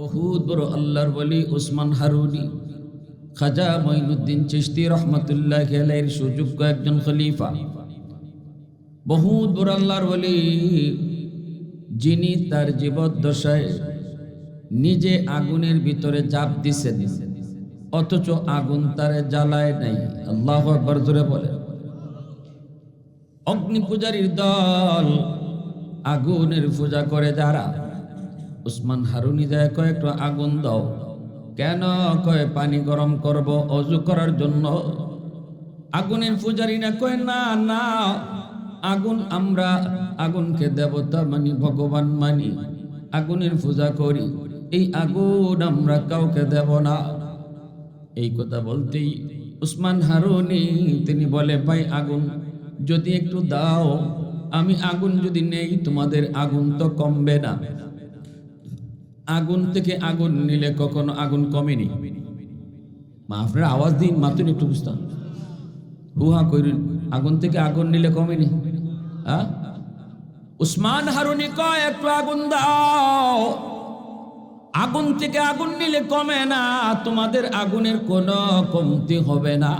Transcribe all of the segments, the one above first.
বহুত বড় আল্লাহর বলি ওসমান হারুনি, খাজা মঈনুদ্দিন চিশতি রহমতুল্লাহ আলাইহির সুযোগ্য একজন খলিফা। বহুত বড় আল্লাহর বলি যিনি তার জীবদ্দশায় নিজে আগুনের ভিতরে চাপ দিছেন, অথচ আগুন তারে জ্বালায় নাই। আল্লাহ আকবর জোরে বলে অগ্নি পূজারীর দল আগুনের পূজা করে যারা উসমান হারুনি দেয় কয়, একটু আগুন দাও। কেন? কয়, পানি গরম করব, অজু করার জন্য। আগুনের পূজারী না কয়, না না, আগুন আমরা, আগুনকে দেবতা মানি, ভগবান মানি, আগুনের পূজা করি। এই আগুন আমরা কাউকে দেব না। এই কথা বলতেই উসমান হারুনি তিনি বলে, ভাই, আগুন যদি একটু দাও, আমি আগুন যদি নেই, তোমাদের আগুন তো কমবে না। আগুন থেকে আগুন নিলে কখনো আগুন কমেনি। মা আপনারা আওয়াজ দিন মাতুন একটু বুঝতাম। হুহা করিন আগুন থেকে আগুন নিলে কমেনি। হ্যাঁ? উসমান হারুনি কয়, একটু আগুন দাও। আগুন থেকে আগুন নিলে কমে না, তোমাদের আগুনের কোনো কমতি হবে না।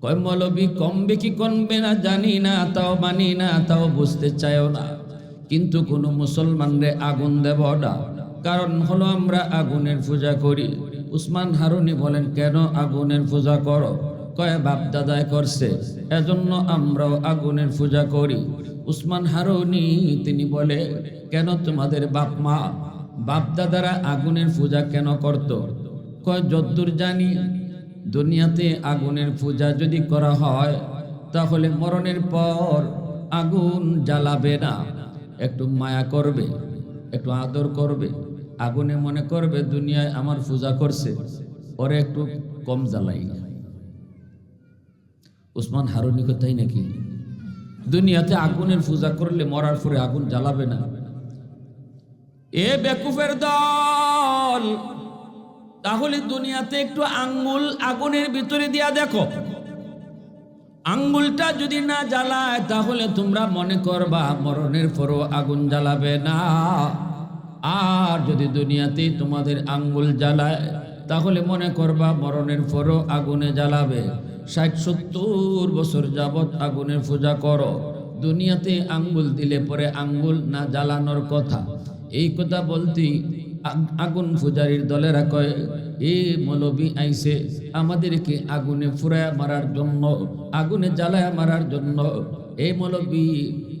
কয়, মলবি, কমবে কি কমবে না জানি না, তাও মানি না, তাও বুঝতে চাইও না। কিন্তু কোনো মুসলমানরে আগুন দেব না। কারণ হলো আমরা আগুনের পূজা করি। উসমান হারুনি বলেন, কেন আগুনের পূজা করো? কয়, বাপ দাদায় করছে, এজন্য আমরাও আগুনের পূজা করি। উসমান হারুনি তিনি বলে, কেন তোমাদের বাপ মা, বাপ দাদারা আগুনের পূজা কেন করত? কয়, যদ্দূর জানি, দুনিয়াতে আগুনের পূজা যদি করা হয়, তাহলে মরণের পর আগুন জ্বালাবে না। একটু মায়া করবে, একটু আদর করবে, আগুনে মনে করবে দুনিয়ায় আমার পূজা করছে, ওরে একটু কম জ্বালাই। উসমান হারুনি তাই নাকি? দুনিয়াতে আগুনের পূজা করলে মরার পরে আগুন জ্বালাবে না। এ বেকুফের দল, তাহলে দুনিয়াতে একটু আঙ্গুল আগুনের ভিতরে দিয়া দেখো। আঙ্গুলটা যদি না জ্বালায়, তাহলে তোমরা মনে করবা মরণের পরও আগুন জ্বালাবে না। আর যদি দুনিয়াতেই তোমাদের আঙ্গুল জ্বালায়, তাহলে মনে করবা মরণের পরও আগুনে জ্বালাবে। ষাট, সত্তর বছর যাবৎ আগুনের পূজা করো। দুনিয়াতে আঙ্গুল দিলে পরে আঙ্গুল না জ্বালানোর কথা। এই কথা বলতেই আগ- আগুন পূজারীর দলেরা কয় এ মৌলবী আইসে আমাদেরকে আগুনে ফুরায় মারার জন্য, আগুনে জ্বালায় মারার জন্য। এই মৌলবী,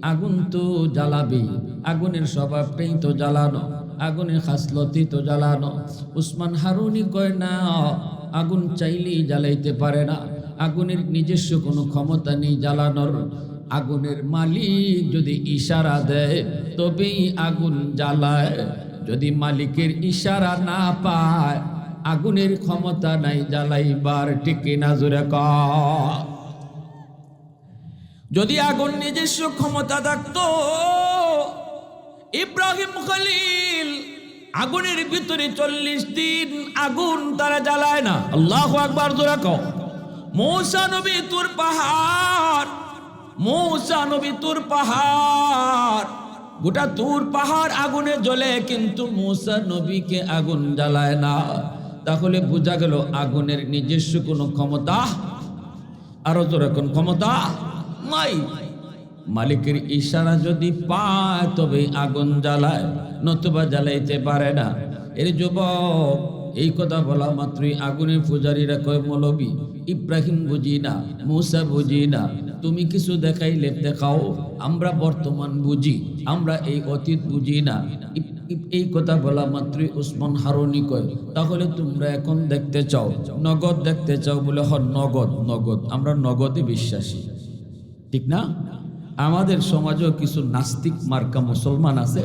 আগুন তো জ্বালাবে, আগুনের স্বভাবটাই তো জ্বালানো, আগুনের খাসলতি তো জ্বালানো। উসমান হারুনি কয়, না, আগুন চাইলেই জ্বালাইতে পারে না, আগুনের নিজস্ব কোনো ক্ষমতা নেই জ্বালানোর। আগুনের মালিক যদি ইশারা দেয়, তবেই আগুন জ্বালায়। যদি মালিকের ইশারা না পায় আগুনের ক্ষমতা নাই জ্বালাইবার টিকে না, জোরে ক। যদি আগুন নিজস্ব ক্ষমতা থাকতো, ইব্রাহিম খলিল আগুনের ভিতরে চল্লিশ দিন আগুন তারা জ্বালায় না। আল্লাহ আকবার, জোরে ক। মৌসা নবী তুর পাহাড়, মৌসা নবী তুর পাহাড়, গোটা তুর পাহাড় আগুনে জ্বলে, কিন্তু মৌসা নবীকে আগুন জ্বালায় না। তাহলে বোঝা গেল আগুনের নিজস্ব কোনো ক্ষমতা। আরও জোরে কোন ক্ষমতা? নাই। মালিকের ইশারা যদি পায়, তবে আগুন জ্বালায়, নতুবা জ্বালাইতে পারে না। এর যুবক, এই কথা বলা মাত্রই আগুনের পূজারীরা কয়, মৌলবী, ইব্রাহিম বুঝি না, মুসা বুঝি না, তুমি কিছু দেখাইলে দেখাও, আমরা বর্তমান বুঝি, আমরা এই অতীত বুঝি না। এই কথা বলা মাত্রই উসমান হারুনি কয়, তাহলে তোমরা এখন দেখতে চাও, নগদ দেখতে চাও বলে হ নগদ নগদ, আমরা নগদে বিশ্বাসী। ঠিক না? আমাদের সমাজেও কিছু নাস্তিক মার্কা মুসলমান আছে,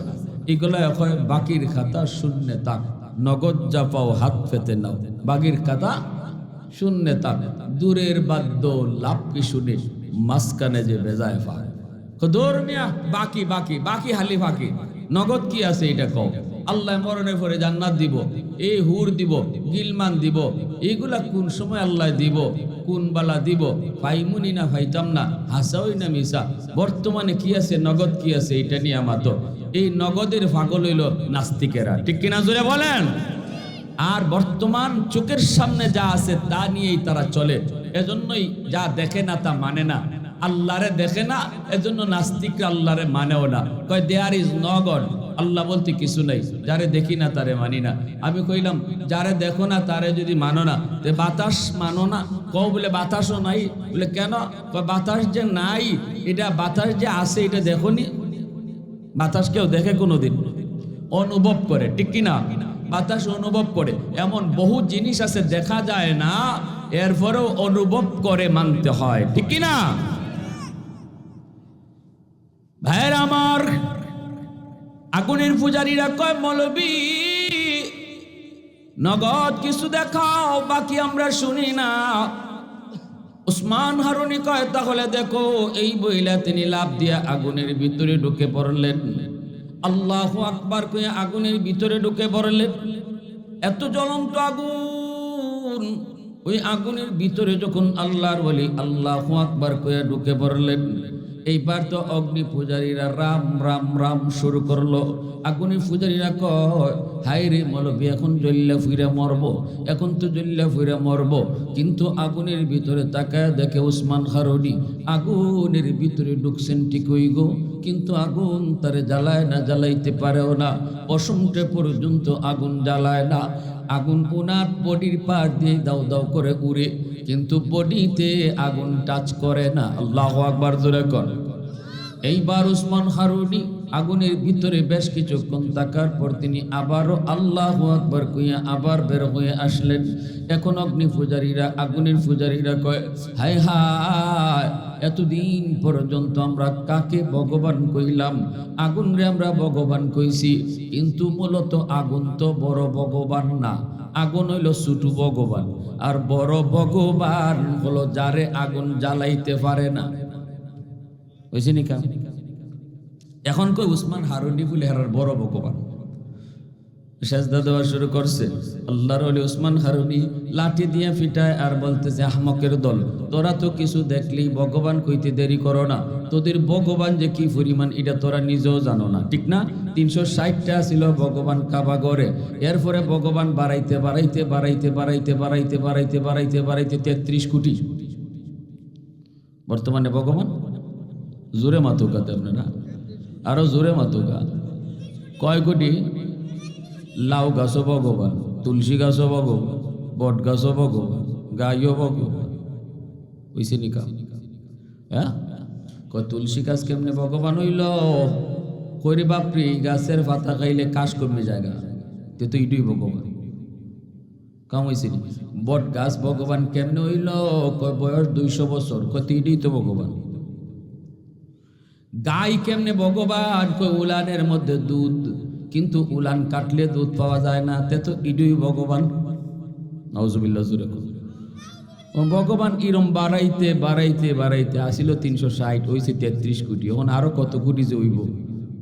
এগুলো হয় বাকির খাতা শূন্য তাক নগদ যা পাও হাত পেতে নাও, বাকির খাতা শূন্য তাক দূরের বাদ্য লাভ কি শুনে মাঝখানে যে বেজায় পায় দৌড় মিয়া, বাকি বাকি বাকি হালি বাকি নগদ কি আছে এটা কও? আল্লাহ মরণে পরে জান্নাত দিব, এই হুর দিব, গিলমান দিব এইগুলা কোন সময় আল্লাহ দিব, কোন বালা দিব, পাইমুনি না পাইতাম না, হাসাওই না মিশা বর্তমানে কি আছে, নগদ কি আছে, এটা নিয়ে আমার তো এই নগদের পাগল হইল নাস্তিকেরা। ঠিক কিনা জোরে বলেন? আর বর্তমান চোখের সামনে যা আছে তা নিয়েই তারা চলে। এজন্যই যা দেখে না তা মানে না। আল্লাহরে দেখে না, এজন্য নাস্তিকরা আল্লাহরে মানেও না। কয় দেয়ার ইজ ন গড আল্লাহ বলতে কিছু নাই। যারে দেখি না, তারে মানি না। আমি কইলাম, যারে দেখো না, তারে যদি মানো না, তে বাতাস মানো না? কও, বলে, বাতাসও নাই। বলে, কেন? বাতাস যে নাই, এটা বাতাস যে আছে, এটা দেখনি? বাতাস কেউ দেখে কোনোদিন। অনুভব করে, ঠিক কিনা বাতাস অনুভব করে। এমন বহু জিনিস আছে, দেখা যায় না, এরপরেও অনুভব করে মানতে হয়, ঠিক কিনা ভাইয়ের আমার, আগুনের পূজারীরা কয়, মলবি, নগদ কিছু দেখাও, বাকি আমরা শুনি না। উসমান হারুনি কয়, তাহলে দেখো, এই বইলা তিনি লাভ দিয়া আগুনের ভিতরে ঢুকে পড়লেন। আল্লাহ আকবার কয়ে আগুনের ভিতরে ঢুকে পড়লেন। এত জ্বলন্ত আগুন, ওই আগুনের ভিতরে যখন আল্লাহর বলি আল্লাহ আকবার কয়ে ঢুকে পড়লেন। এইবার তো অগ্নি পূজারীরা রাম রাম রাম শুরু করল। আগুনি পূজারীরা কয় হাই রে মলবি, এখন জ্বললে ফুইরা মরব, এখন তো জ্বললে ফুইরা মরব। কিন্তু আগুনের ভিতরে তাকায় দেখে উসমান খারুনি, আগুনের ভিতরে ঢুকছেন ঠিকই গো, কিন্তু আগুন তারে জ্বালায় না, জ্বালাইতে পারেও না। অসমটে পর্যন্ত আগুন জ্বালায় না। আগুন ওনার বডির পাশ দিয়ে দাও দাও করে উড়ে। কিন্তু বডিতে আগুন টাচ করে না। আল্লাহ আকবার জোরে কর এইবার উসমান হারুনি আগুনের ভিতরে বেশ কিছুক্ষণ থাকার পর তিনি আবারও আল্লাহ আকবার কইয়া আবার বের হয়ে আসলেন। এখন অগ্নি পূজারীরা, আগুনের পূজারীরা কয়, হায় হায়, এতদিন পর্যন্ত আমরা কাকে ভগবান কইলাম? আগুন রে আমরা ভগবান কইছি। কিন্তু মূলত আগুন তো বড় ভগবান না। আগুন হইল ছোটু ভগবান। আর বড় ভগবান হলো যারে আগুন জ্বালাইতে পারে না। বুঝছি নি কাম? এখন কই উসমান হারুনি বলে হারার বড় ভগবান। সেজদা দেওয়া শুরু করছে। আল্লাহর ওলি উসমান হারুনি লাঠি দিয়ে ফিটায় আর বলতেছে, আহমকের দল, তোরা তো কিছু দেখলি ভগবান কইতে দেরি করো না। তোদের ভগবান যে কি পরিমাণ, এটা তোরা নিজেও জানো না। ঠিক না? তিনশো ষাটটা ছিল ভগবান কাবা গড়ে। এরপরে ভগবান বাড়াইতে বাড়াইতে বাড়াইতে বাড়াইতে বাড়াইতে বাড়াইতে বাড়াইতে বাড়াইতে তেত্রিশ কোটি। বর্তমানে ভগবান জোরে মাতুকাতে আপনারা। আরও জোরে মাতুকা কয় কোটি? লাউ গাছও ভগবান তুলসী গাছও ভগবান বট গাছও ভগবান গাইও ভগবান বুঝছে নিকা। হ্যাঁ? কয় তুলসী গাছ কেমনে ভগবান হইল? করি বাপরি গাছের পাতা খাইলে কাশ কমে জায়গা। তে তো ইটুই ভগবান। কাম হয়েছে বট গাছ ভগবান কেমনে হইল? কয় বয়স দুইশো বছর। কয় তো ইটুই তো ভগবান। গাই কেমনে ভগবান? কই উলানের মধ্যে দুধ। কিন্তু উলান কাটলে দুধ পাওয়া যায় না, তে তো ইডুই ভগবান। নজবিল্লা জুরে ভগবান ইরম বাড়াইতে বাড়াইতে বাড়াইতে আসিল তিনশো ষাট, হইছে তেত্রিশ কোটি। এখন আরও কত কোটি যে হইব?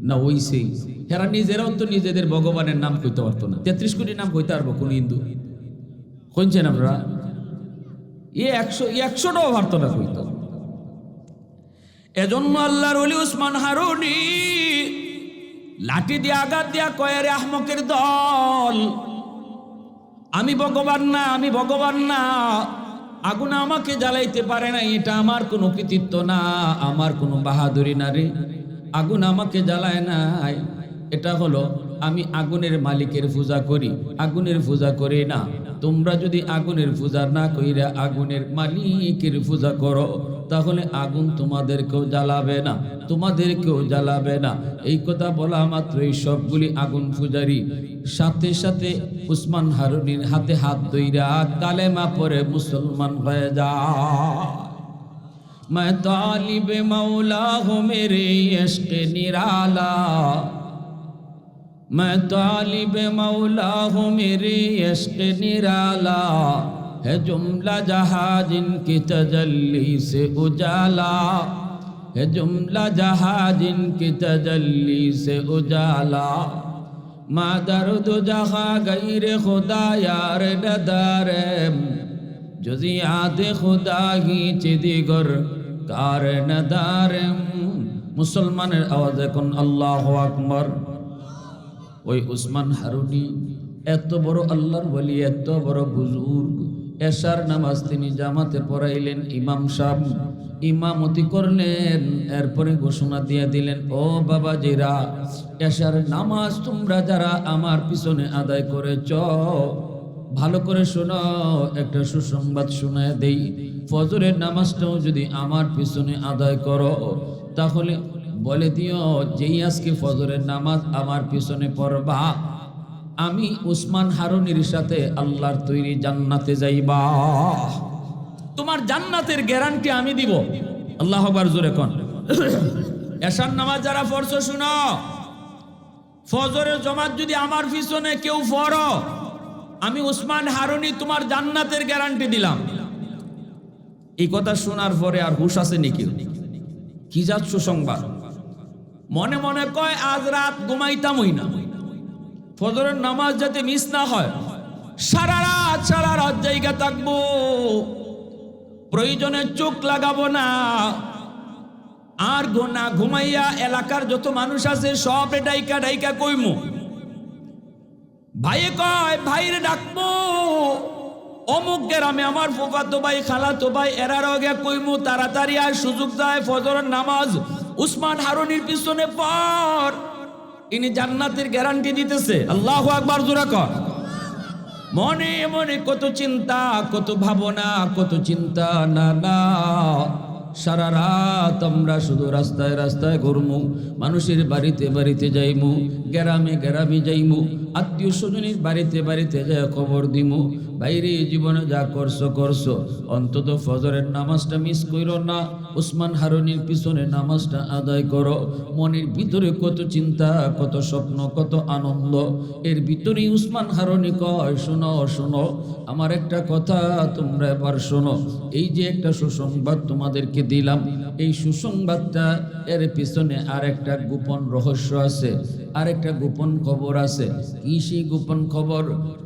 না, হইছেই। হেরা নিজেরাও তো নিজেদের ভগবানের নাম কইতে পারতো না। তেত্রিশ কোটি নাম কইতে পারব কোন হিন্দু? কইছেন আপনারা? এ একশো একশোটাও পারতো না কইতো। এজন্য আল্লাহর ওলি উসমান হারুনি লাঠি দিয়ে আঘাত দিয়া কয়ে রে আহমকের দল, আমি ভগবান না, আমি ভগবান না। আগুন আমাকে জ্বালাইতে পারে না, এটা আমার কোনো কৃতিত্ব না, আমার কোনো বাহাদুরি না রে। আগুন আমাকে জ্বালায় নাই। এটা হলো, আমি আগুনের মালিকের পূজা করি, আগুনের পূজা করি না। তোমরা যদি আগুনের পূজা না কইরা আগুনের মালিকের পূজা করো তাহলে আগুন তোমাদেরকেও জ্বালাবে না, তোমাদেরকেও জ্বালাবে না। এই কথা বলা মাত্র এই সবগুলি আগুন পূজারি সাথে সাথে উসমান হারুনির হাতে হাত দইরা কালেমা পরে মুসলমান হয়ে যা میں طالب مولا ہوں میرے عشق نرالا میں طالب مولا ہوں میرے ہے جملہ جہاں جن کی تجلی سے اجالا ہے جملہ جہاں جن کی تجلی سے اجالا مادر درد جہاں غیر خدا یار ندار جزیات خدا ہی چدیگر کار ندار مسلمان আওয়াজ کن اللہ আকবর ওই উসমান হারুনি এত বড় আল্লাহর বলি এত বড় বুজুর্গ এশার নামাজ তিনি জামাতে পড়াইলেন, ইমাম সাহেব ইমামতি করলেন, এরপরে ঘোষণা দিয়ে দিলেন, ও বাবা জিরা এশার নামাজ তোমরা যারা আমার পিছনে আদায় করেছ, ভালো করে শোনো, একটা সুসংবাদ শোনায় দেই। ফজরের নামাজটাও যদি আমার পিছনে আদায় করো, তাহলে বলে দিও, যেই আজকে ফজরের নামাজ আমার পিছনে পড়বা আমি উসমান হারুনির সাথে আল্লাহর তৈরি জান্নাতে যাইবা। তোমার জান্নাতের গ্যারান্টি আমি দিব। আল্লাহ আকবার জোরে কন। এশার নামাজ যারা পড়ছো শুনো। ফজরের জমাত যদি আমার পিছনে কেউ পড়ো, আমি উসমান হারুনি তোমার জান্নাতের গ্যারান্টি দিলাম। এই কথা শোনার পরে আর হুশ আছে নাকি? কি যাত সুসংবাদ মনে মনে কয়, আজ রাত ঘুমাইতামই না। ফজরের নামাজ যাতে মিস না হয়, সারা রাত সারা রাত জায়গা থাকব। প্রয়োজনে চোখ লাগাবো না। আর গোনা ঘুমাইয়া এলাকার যত মানুষ আছে, সব ডাইকা ডাইকা কইমু। ভাইয়ে কয়, ভাইরে ডাকবো। অমুক গ্রামে আমার ফুফাতো ভাই খালাতো ভাই এরার আগে কইমু, তাড়াতাড়ি আর সুযোগ দেয়, ফজরের নামাজ উসমান হারুনির পিছনে পর ইনি জান্নাতের গ্যারান্টি দিতেছে। আল্লাহ আকবার জোরা কর মনে মনে কত চিন্তা, কত ভাবনা, কত চিন্তা, না না। সারা রাত আমরা শুধু রাস্তায় রাস্তায় ঘুরমু, মানুষের বাড়িতে বাড়িতে যাইমু, গ্রামে গ্রামে যাইমু। আত্মীয় স্বজনের বাড়িতে বাড়িতে যা খবর দিমু, বাইরে জীবনে যা করছ করছ। অন্তত ফজরের নামাজটা মিস করো না। উসমান হারুনির পিছনে নামাজটা আদায় করো। মনের ভিতরে কত চিন্তা, কত স্বপ্ন, কত আনন্দ। এর ভিতরেই উসমান হারুনি কয়, শোনো শোনো, আমার একটা কথা তোমরা এবার শোনো। এই যে একটা সুসংবাদ তোমাদেরকে দিলাম, এই সুসংবাদটা এর পিছনে আর একটা গোপন রহস্য আছে আর একটা গোপন খবর আছে। কি সেই গোপন খবর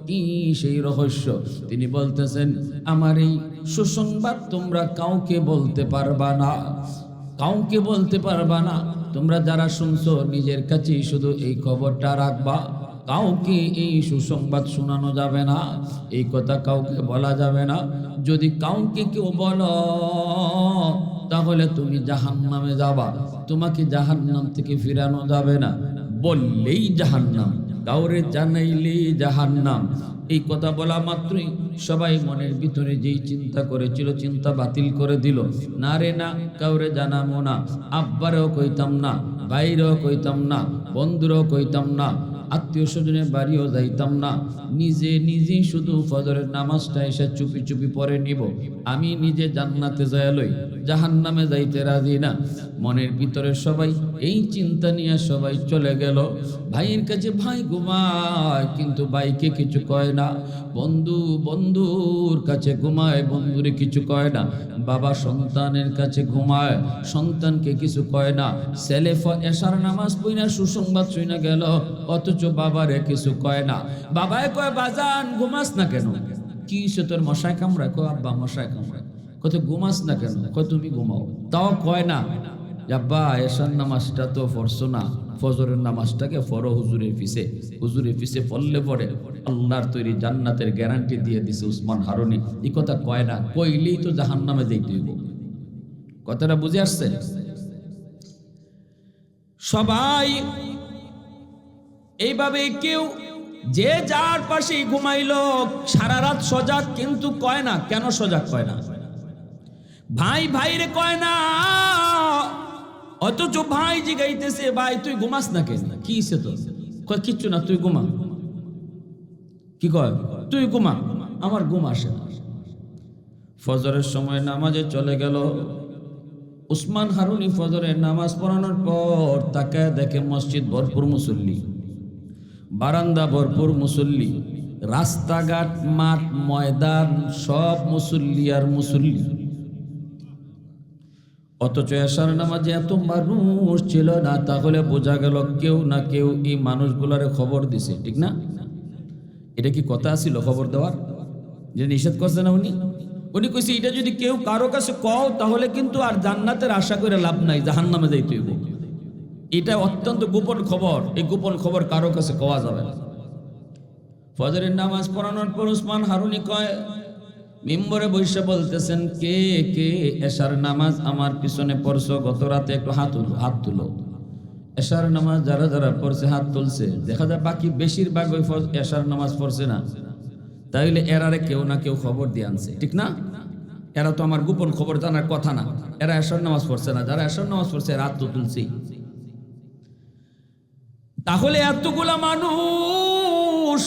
কি সেই রহস্য। তিনি বলতেছেন, আমার এই সুসংবাদ তোমরা কাউকে বলতে পারবা না। কাউকে বলতে পারবা না। তোমরা যারা শুনছো, নিজের কাছেই শুধু এই খবরটা রাখবা। কাউকে এই সুসংবাদ শোনানো যাবে না। এই কথা কাউকে বলা যাবে না। যদি কাউকে কেউ বলো, তাহলে তুমি জাহান নামে যাবা। তোমাকে জাহান নাম থেকে ফিরানো যাবে না। বললেই জাহান নাম কাউরে জানাইলি জাহান নাম এই কথা বলা মাত্রই সবাই মনের ভিতরে যেই চিন্তা করেছিল, চিন্তা বাতিল করে দিল। না রে না, কাউরে জানাব না, আব্বারেও কইতাম না বাইরেও কইতাম না, বন্ধুরাও কইতাম না আত্মীয় স্বজনের বাড়িও যাইতাম না। নিজে নিজেই শুধু ফজরের নামাজটা এসে চুপি চুপি পরে নিব। আমি নিজে জান্নাতে লই জাহান নামে যাইতে রাজি না। মনের ভিতরে সবাই এই চিন্তা নিয়ে সবাই চলে গেল। ভাইয়ের কাছে, ভাই ঘুমায়, কিন্তু ভাইকে কিছু কয় না। বন্ধু, বন্ধুর কাছে ঘুমায়, বন্ধুরে কিছু কয় না। বাবা সন্তানের কাছে ঘুমায়, সন্তানকে কিছু কয় না। ছেলে এশার নামাজ পইনা সুসংবাদ শুনে গেল, অথচ বাবারে কিছু কয় না। বাবায় কয়, বাজান, ঘুমাস না কেন? কি সে তোর মশায় কামড়ায়? কয়, আব্বা, মশায় কামড়ায়। কত ঘুমাস না কেন? কয়, তুমি ঘুমাও। তাও কয় না? আব্বা, এশার নামাজটা তো পড়ছো না। ফজরের নামাজটাকে ফরো হুজুরে পিছে হুজুরে পিছে পড়লে পরে। আল্লাহর তৈরি জান্নাতের গ্যারান্টি দিয়ে দিছে উসমান হারুনি এই কথা কয় না, কইলেই তো জাহান নামে যাইতে হইব। কথাটা বুঝে আসছে সবাই এইভাবে কেউ যে যার পাশে ঘুমাইলো, সারা রাত সজাগ কিন্তু কয় না, কেন সজাগ কয় না? ভাই ভাইরে কয় না, অথচ ভাই জিগাইতেছে, ভাই, তুই ঘুমাস না কেন? কি সে তো কিচ্ছু না, তুই ঘুমা। কি কয়? তুই ঘুমা, আমার ঘুম আসে ফজরের সময় নামাজে চলে গেল। উসমান হারুনি ফজরের নামাজ পড়ানোর পর তাকে দেখে মসজিদ ভরপুর মুসল্লি, বারান্দা ভরপুর মুসল্লি, রাস্তাঘাট, মাঠ, ময়দান, সব মুসল্লি আর মুসল্লি। অথচ এশার নামাজে এত মানুষ ছিল না, তাহলে বোঝা গেল কেউ না কেউ এই মানুষগুলারে খবর দিছে, ঠিক না? এটা কি কথা ছিল খবর দেওয়ার? যে নিষেধ করছে না উনি? উনি কইছে, এটা যদি কেউ কারও কাছে কও, তাহলে কিন্তু আর জান্নাতের আশা করে লাভ নাই জাহান নামে যাইতে হইব। এটা অত্যন্ত গোপন খবর। এই গোপন খবর কারও কাছে কওয়া যাবে না। ফজরের নামাজ পড়ানোর পর উসমান হারুনি কয়, মিম্বরে বৈশা বলতেছেন, কে কে, এশার নামাজ আমার পিছনে পড়ছো? গত রাতে একটু হাত হাত তুলো এশার নামাজ যারা যারা পড়ছে, হাত তুলছে, দেখা যায় বাকি বেশিরভাগ ওই এশার নামাজ পড়ছে না। তাইলে এরারে কেউ না কেউ খবর দিয়ে আনছে, ঠিক না? এরা তো আমার গোপন খবর জানার কথা না। এরা এশার নামাজ পড়ছে না। যারা এশার নামাজ পড়ছে, এরা হাত তো তাহলে এতগুলা মানুষ,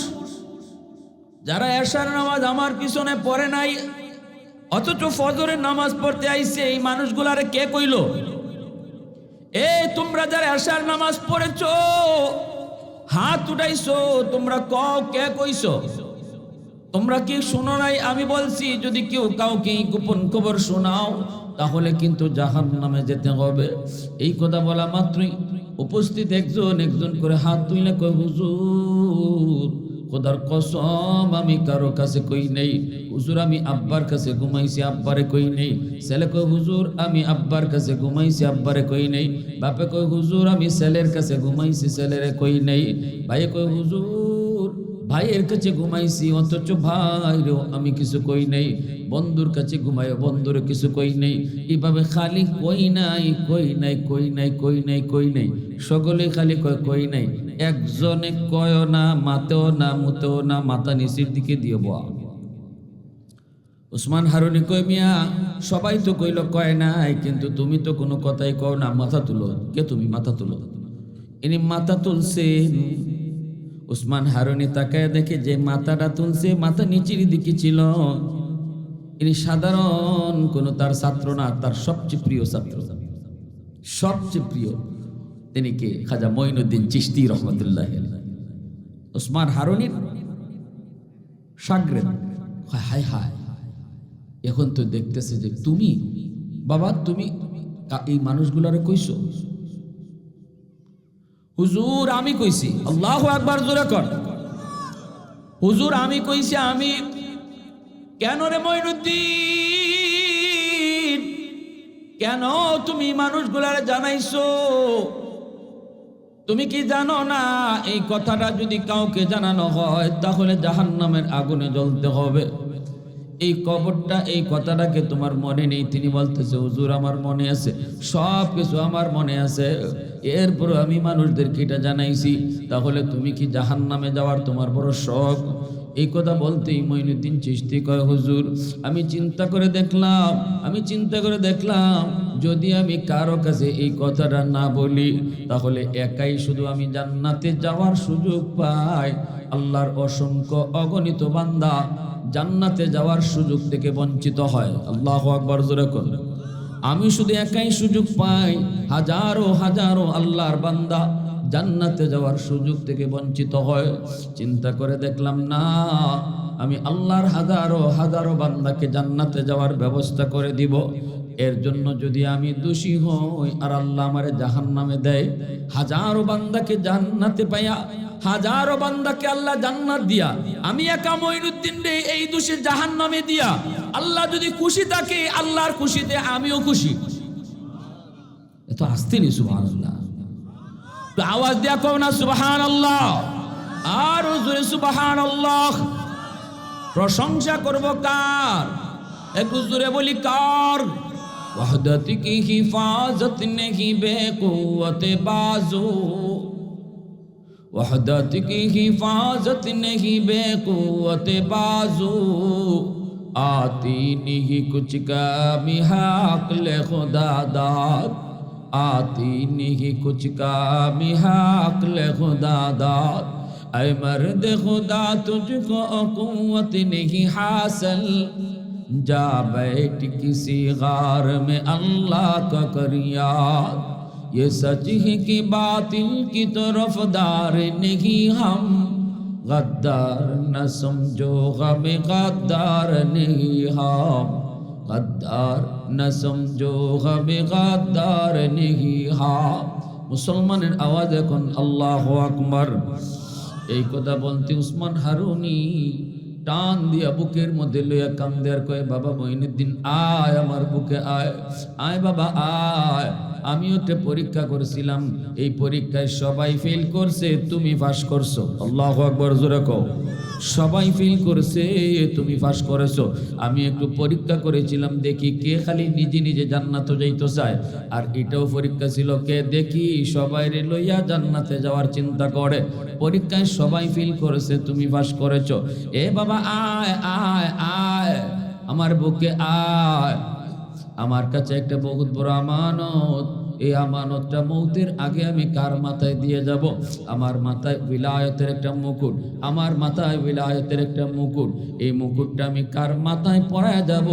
যারা এশার নামাজ আমার পিছনে পড়ে নাই, অথচ ফজরের নামাজ পড়তে আইছে, এই মানুষগুলারে কে কইল? তোমরা যারা এশার নামাজ পড়েছ, হাত উঠাইছো, তোমরা কও কে কইছো? তোমরা কি শোনো নাই? আমি বলছি, যদি কেউ কাউকে গোপন খবর শোনাও, তাহলে কিন্তু জাহান নামে যেতে হবে। এই কথা বলা মাত্রই উপস্থিত একজন একজন করে হাত তুলে কয়, হুজুর খোদার কসম, আমি কারও কাছে কই নেই। হুজুর, আমি আব্বার কাছে ঘুমাইছি, আব্বারে কই নেই। ছেলে কই হুজুর, আমি আব্বার কাছে ঘুমাইছি, আব্বারে কই নেই। বাপে কই হুজুর, আমি ছেলের কাছে ঘুমাইছি, ছেলেরে কই নেই? ভাই কই হুজুর ভাইয়ের কাছে ঘুমাইছি, অথচ ভাইরেও আমি কিছু কই নাই। বন্ধুর কাছে ঘুমাই বন্ধুরে কিছু কই নাই। এইভাবে খালি কই নাই কই নাই কই নাই কই নাই কই নাই। সকলে খালি কয়, কই নাই। একজনে কয় না, মাতেও না, মুতেও না, মাথা নিচের দিকে দিয়ে বয়া। উসমান হারুনি কই মিয়া, সবাই তো কইল কয় নাই, কিন্তু তুমি তো কোনো কথাই কও না, মাথা তুলো। কে তুমি? মাথা তুলো। ইনি মাথা তুলছেন। উসমান হারুনি তাকায় দেখে যে মাথাটা তুলছে, মাথা নিচের দিকে ছিল। ইনি সাধারণ কোনো তার ছাত্র না, তার সবচেয়ে প্রিয় ছাত্র। সবচেয়ে প্রিয় তিনি কে? খাজা মঈনুদ্দিন চিস্তি রহমতুল্লাহ। উসমান হারুনির সাগরে হায় হায় এখন তো দেখতেছে যে তুমি, বাবা তুমি এই মানুষগুলারে কইছো? হুজুর, আমি কইছি, আল্লাহ একবার জোরে কর। হুজুর, আমি কইছি, আমি কেন রে মইনুদ্দিন? কেন তুমি মানুষগুলারে জানাইছো? তুমি কি জানো না, এই কথাটা যদি কাউকে জানানো হয়, তাহলে জাহান্নামের আগুনে জ্বলতে হবে। এই কবরটা, এই কথাটাকে তোমার মনে নেই? তিনি বলতেছে, হুজুর, আমার মনে আছে সব কিছু আমার মনে আছে। এরপর আমি মানুষদেরকে এটা জানাইছি। তাহলে তুমি কি জাহান নামে যাওয়ার তোমার বড় শখ? এই কথা বলতেই মঈনুদ্দিন চিস্তি কয়, হুজুর, আমি চিন্তা করে দেখলাম, আমি চিন্তা করে দেখলাম, যদি আমি কারও কাছে এই কথাটা না বলি, তাহলে একাই শুধু আমি জান্নাতে যাওয়ার সুযোগ পাই। আল্লাহর অসংখ্য অগণিত বান্দা জান্নাতে যাওয়ার সুযোগ থেকে বঞ্চিত হয়। আল্লাহ আকবর, জোরে কর আমি শুধু একাই সুযোগ পাই। হাজারো হাজারো আল্লাহর বান্দা জান্নাতে যাওয়ার সুযোগ থেকে বঞ্চিত হয়। চিন্তা করে দেখলাম, না, আমি আল্লাহর হাজারো হাজারো বান্দাকে জান্নাতে যাওয়ার ব্যবস্থা করে দিব। এর জন্য যদি আমি দোষী হই আর আল্লাহ আমারে জাহান নামে দেয়, হাজারো বান্দাকে জান্নাতে পাইয়া, হাজারো বান্দাকে আল্লাহ জান্নাত দিয়া, আমি একা মঈনুদ্দিন রে এই দোষে জাহান নামে দিয়া, আল্লাহ যদি খুশি থাকে, আল্লাহর খুশিতে আমিও খুশি। এত আসতে নি সুবহান আল্লাহ আওয়াজ দিয়া কম না সুবাহান আল্লাহ আর জোরে সুবাহান আল্লাহ প্রশংসা করব কার? একটু জোরে বলি, কার? ওয়াহদত কি হিফাজত নেহি বেকুয়তে বাজু? ওয়াহদত কি হিফাজত নেহি বেকুয়তে বাজু? আতি নিহি কুচকা মিহাক লে খোদা দাত। आती नहीं कुछ कमी हकल खुदा दाद ऐ मर्द खुदा, तुझको कुवत नहीं हासिल। जा बैठ किसी गार में अल्लाह का करियाद ये सच है कि बातिल की तरफदार नहीं हम। गद्दार न समझो, गम गद्दार नहीं हम। গদ্দার, না সমঝো হবে গদ্দার নেহি হা। মুসলমানের আওয়াজ এখন আল্লাহ আকবর। এই কথা বলতে উসমান হারুনি টান দিয়া বুকের মধ্যে লইয়া কান্দে দেয়ার কয়ে, বাবা দিন আয় আমার বুকে, আয় আয় বাবা, আয়। আমি একটা পরীক্ষা করেছিলাম, এই পরীক্ষায় সবাই ফেল করছে, তুমি পাশ করছ। আল্লাহ আকবর, জোরে কও। সবাই ফিল করছে তুমি পাস করেছ। আমি একটু পরীক্ষা করেছিলাম, দেখি কে খালি নিজে নিজে জান্নাতে যাইতে চায় আর এটাও পরীক্ষা ছিল, কে দেখি সবাই রে লইয়া জান্নাতে যাওয়ার চিন্তা করে। পরীক্ষায় সবাই ফিল করেছে, তুমি পাস করেছ। এ বাবা, আয় আয় আয়, আমার বুকে আয়। আমার কাছে একটা বহুত বড় আমানত। এই আমানতটা মৌতের আগে আমি কার মাথায় দিয়ে যাব? আমার মাথায় বিলায়তের একটা মুকুট। আমার মাথায় বিলায়তের একটা মুকুট। এই মুকুটটা আমি কার মাথায় পরায় যাব?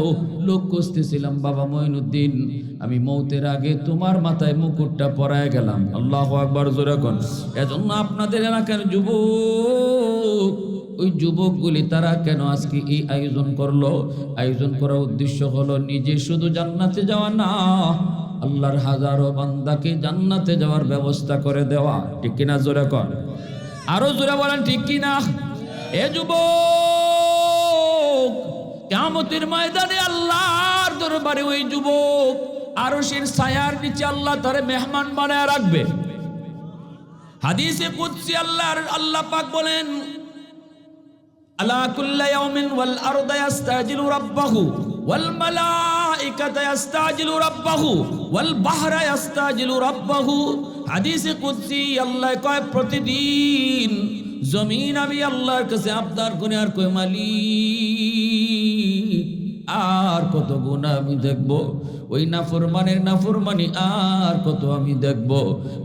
লোক খুঁজতেছিলাম, বাবা মঈনুদ্দিন, আমি মৌতের আগে তোমার মাথায় মুকুটটা পরায় গেলাম। আল্লাহ আকবর জোরাকন এজন্য আপনাদের এলাকার যুবক, ওই যুবকগুলি তারা কেন আজকে এই আয়োজন করল? আয়োজন করার উদ্দেশ্য হলো নিজে শুধু জান্নাতে যাওয়া না আল্লাহর হাজারো বান্দাকে জান্নাতে যাওয়ার ব্যবস্থা করে দেওয়া, ঠিক কিনা জোরে কর আরও জোরে বলেন, ঠিক কিনা? এ যুবক কেমতের ময়দানে আল্লাহর দরবারে ওই যুবক আরও সের ছায়ার নিচে আল্লাহ তারে মেহমান বানায় রাখবে। হাদিসে কুদসি আল্লাহর, আল্লাহ পাক বলেন, আলা কুল্লা ইয়াউমিন ওয়াল আরদা ইস্তাজিলু রাব্বাহু। ওয়াল মালাইকাতা ইস্তাজিলু রাব্বাহু, ওয়াল বাহরা ইস্তাজিলু রাব্বাহু। হাদিসে কুদসি, আল্লাহ কয়, প্রতিদিন জমিন আমি আল্লাহর কাছে আবদার করে, আর কই মালিক, আর কত গুণা আমি দেখব? ওই নাফরমানের নাফরমানি আর কত আমি দেখব?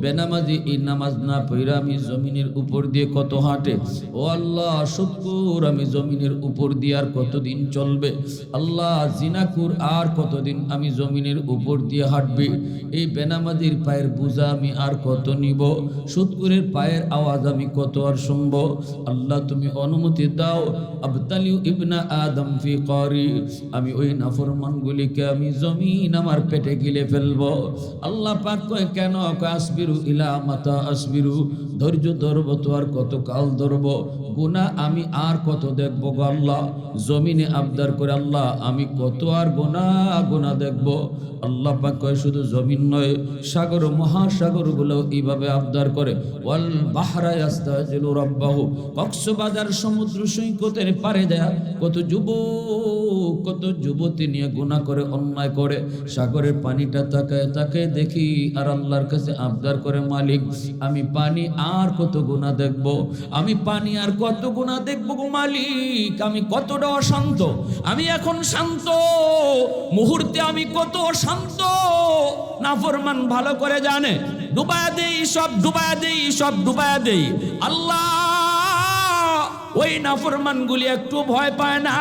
বেনামাজি এই নামাজ না পইরা আমি জমিনের উপর দিয়ে কত হাঁটে? ও আল্লাহ সত্তর আমি জমিনের উপর দিয়ে আর কতদিন চলবে? আল্লাহ, জিনাকুর আর কতদিন আমি জমিনের উপর দিয়ে হাঁটবে? এই বেনামাজির পায়ের বোঝা আমি আর কত নিব? সুৎকুরের পায়ের আওয়াজ আমি কত আর শুনব? আল্লাহ, তুমি অনুমতি দাও। আবতালিউ ইবনা আদম ফি করি। আমি ওই নাফরমানগুলিকে আমি জমিন আমার পেটে গিলে ফেলব। আল্লাহ পাক কয়, কেন? আসবিরু ইলা মাতা আসবিরু। ধৈর্য ধরবো তো আর কত কাল ধরবো। গুণা আমি আর কত দেখব গো আল্লাহ? জমিনে আবদার করে, আল্লাহ, আমি কত আর গোনা গোনা দেখব? আল্লাহ পাক কয়, শুধু জমিন নয়, সাগর মহাসাগরগুলো এইভাবে আবদার করে। ওয়াল বাহরা ইয়াস্তাজিলু রাব্বাহু। কক্সবাজার সমুদ্র সৈকতের পারে দেয়া কত যুবক, কত যুবতী নিয়ে গুনাহ করে, অন্যায় করে। সাগরের পানিটা তাকায় তাকায় দেখি আর আল্লাহর কাছে আবদার করে, মালিক, আমি পানি আর কত গুনাহ দেখব? আমি পানি আর কত গুনাহ দেখব গো মালিক? আমি কতটা অশান্ত? আমি এখন শান্ত। মুহূর্তে আমি কত অশান্ত। নাফরমান ভালো করে জানে। ডুবায়া দেই সব, ডুবায়া দেই সব, ডুবায়া দেই। আল্লাহ ওই নাফরমানগুলি একটু ভয় পায় না।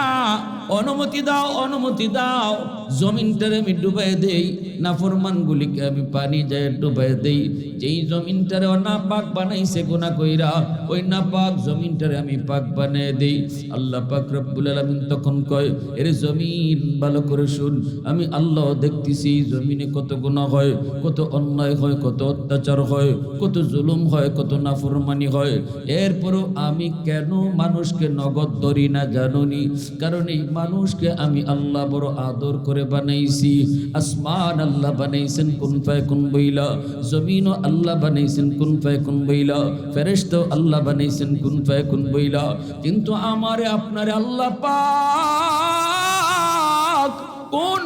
অনুমতি দাও অনুমতি দাও। জমিনটারে আমি ডুবাই দেই, নাফরমানগুলিকে আমি পানি যায় ডুবাই দেই। যেই জমিনটারে না পাক বানাইছে গোনা কইরা, ওই না পাক জমিনটারে আমি পাক বানাই দেই। আল্লাহ পাক রব্বুল আলামিন তখন কয়, এর জমিন, ভালো করে শুন। আমি আল্লাহ দেখতেছি, জমিনে কত গুণা হয়, কত অন্যায় হয়, কত অত্যাচার হয়, কত জুলুম হয়, কত নাফরমানি হয়। এরপরও আমি কেন মানুষকে নগদ ধরি না জানুনি, কারণ এই মানুষকে আমি আল্লাহ বড় আদর করে বানাইছি। আসমান আল্লাহ বানাইছেন, কোন ফায় কোন বইলা। জমিনও আল্লাহ বানাইছেন, কোন ফায় কোন বইলা। ফেরেস্ত আল্লাহ বানাইছেন, কোন ফায় কোন বইলা। কিন্তু আমারে আপনারে আল্লাহ পাক কোন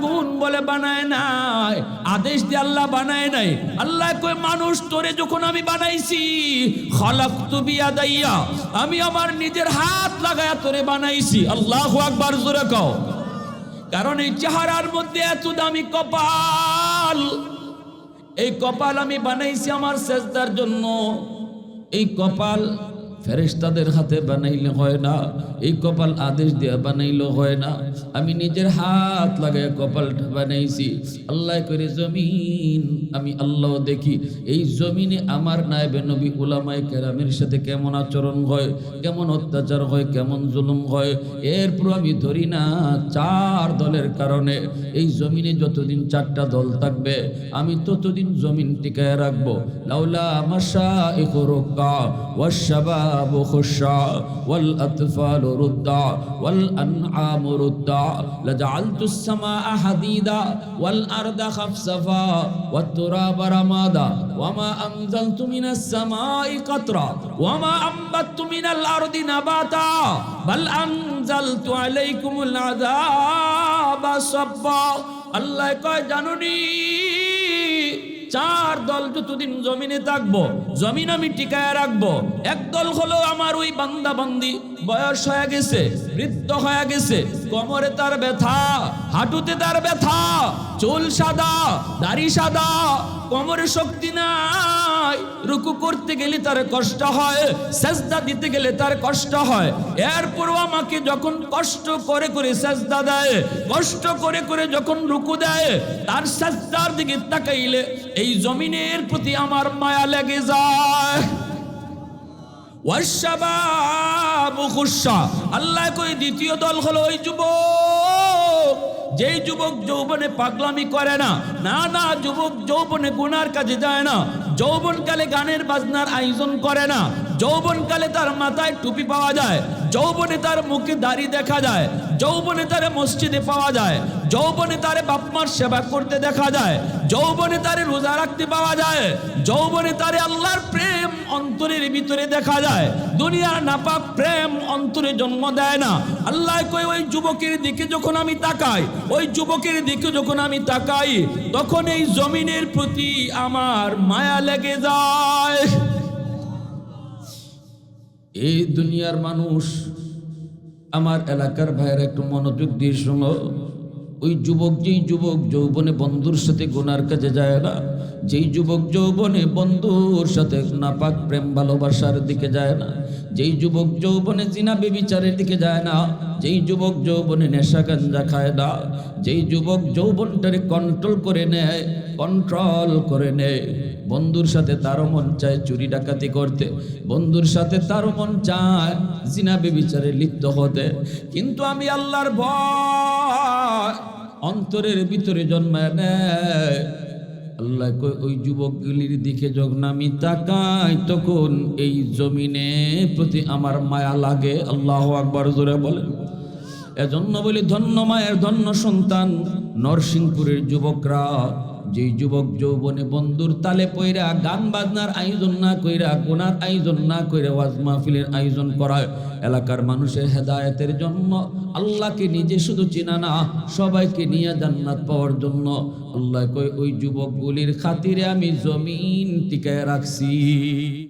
কোন বলে বানায় নাই? আদেশ দিয়ে আল্লাহ বানায় নাই। আল্লাহ কই মানুষ তোরে যখন আমি বানাইছি খলাক তুবি আদাইয়া আমি আমার নিজের হাত লাগায়া তোরে বানাইছি। আল্লাহু আকবার, জোরে কও। কারণ এই চেহারার মধ্যে এত দামি কপাল। এই কপাল আমি বানাইছি আমার সেজদার জন্য। এই কপাল ফেরেশতাদের হাতে বানাইলে হয় না, এই কপাল আদেশ দিয়ে বানাইলে হয় না। আমি নিজের হাত লাগাই কপালটা বানাইছি। আল্লাহ করে জমিন, আমি আল্লাহ দেখি। এই জমিনে আমার নায়েবে নবী উলামায়ে কেরামের সাথে কেমন আচরণ হয়, কেমন অত্যাচার হয়, কেমন জুলুম হয় এরপর আমি ধরি না চার দলের কারণে। এই জমিনে যতদিন চারটা দল থাকবে, আমি ততদিন জমিন টিকায় রাখব। লাউলা মাসা ইকুরুকা ওয়াশাবা الأنعام خشع والأطفال ردع والأنعام ردع لجعلت السماء حديدا والأرض خفصفا والتراب رمادا وما أنزلت من السماء قطرا وما أنبت من الأرض نباتا بل أنزلت عليكم العذاب صبا. الله يقول جنوني. চার দল যতদিন জমিনে থাকব, জমিন আমি টিকায় রাখব। একদল হলো আমার ওই বান্দা বান্দি বয়স হয়ে গেছে, বৃদ্ধ হয়ে গেছে, কোমরে তার ব্যথা, হাঁটুতে তার ব্যথা, চুল সাদা, দাড়ি সাদা, কোমরে শক্তি নাই রুকু করতে গেলে তার কষ্ট হয়, সেজদা দিতে গেলে তার কষ্ট হয়। এরপরও আমাকে যখন কষ্ট করে করে সেজদা দেয়, কষ্ট করে করে যখন রুকু দেয়, তার সেজদার দিকে তাকাইলে এই জমিনের প্রতি আমার মায়া লেগে যায়। আল্লাহ কই দ্বিতীয় দল হলো ওই যুবক। যেই যুবক যৌবনে পাগলামি করে না না না, যুবক যৌবনে গুনার কাজে যায় না, যৌবনকালে গানের বাজনার আয়োজন করে না, যৌবনকালে তার মাথায় টুপি পাওয়া যায় যৌবনে তার মুখে দাড়ি দেখা যায়, যৌবনে তারে মসজিদে পাওয়া যায়, যৌবনে তারে বাপমার সেবা করতে দেখা যায়, যৌবনে তারে রোজা রাখতে পাওয়া যায়, যৌবনে তারে আল্লাহর প্রেম অন্তরের ভিতরে দেখা যায়। দুনিয়ার নাপাক প্রেম অন্তরে জন্ম দেয় না। আল্লাহ কই ওই যুবকের দিকে যখন আমি তাকাই, ওই যুবকের দিকে যখন আমি তাকাই, তখন এই জমিনের প্রতি আমার মায়া লেগে যায়। এই দুনিয়ার মানুষ, আমার এলাকার ভাইয়ের একটু মনোযোগ দিয়ে শোনো। ওই যুবক যেই যুবক যৌবনে বন্ধুর সাথে গোনার কাজে যায় না যেই যুবক যৌবনে বন্ধুর সাথে নাপাক প্রেম ভালোবাসার দিকে যায় না, যেই যুবক যৌবনে জিনা বেবিচারের দিকে যায় না, যেই যুবক যৌবনে নেশা গাঞ্জা খায় না, যেই যুবক যৌবনটারে কন্ট্রোল করে নেয় কন্ট্রোল করে নেয়। বন্ধুর সাথে তারও মন চায় চুরি ডাকাতি করতে, বন্ধুর সাথে তারও মন চায় জিনা বেবিচারে লিপ্ত হতে। কিন্তু আমি আল্লাহর ভয় অন্তরের ভিতরে জন্মায় নেয়। আল্লাহ কই ওই যুবকগুলির দিকে যখন আমি তাকাই, তখন এই জমিনে প্রতি আমার মায়া লাগে। আল্লাহ আকবর, জোরে বলেন। এজন্য বলি, ধন্য মায়ের, ধন্য সন্তান, নরসিংপুরের যুবকরা যেই যুবক যৌবনে বন্ধুর তালে পয়রা গান বাজনার আয়োজন না কইরা কোনার আয়োজন না কইরা ওয়াজ মাহফিলের আয়োজন করা এলাকার মানুষের হেদায়েতের জন্য আল্লাহকে নিজে শুধু চিনা না, সবাইকে নিয়ে জান্নাত পাওয়ার জন্য। আল্লাহ কই ওই যুবকগুলির খাতিরে আমি জমিন টিকায় রাখছি।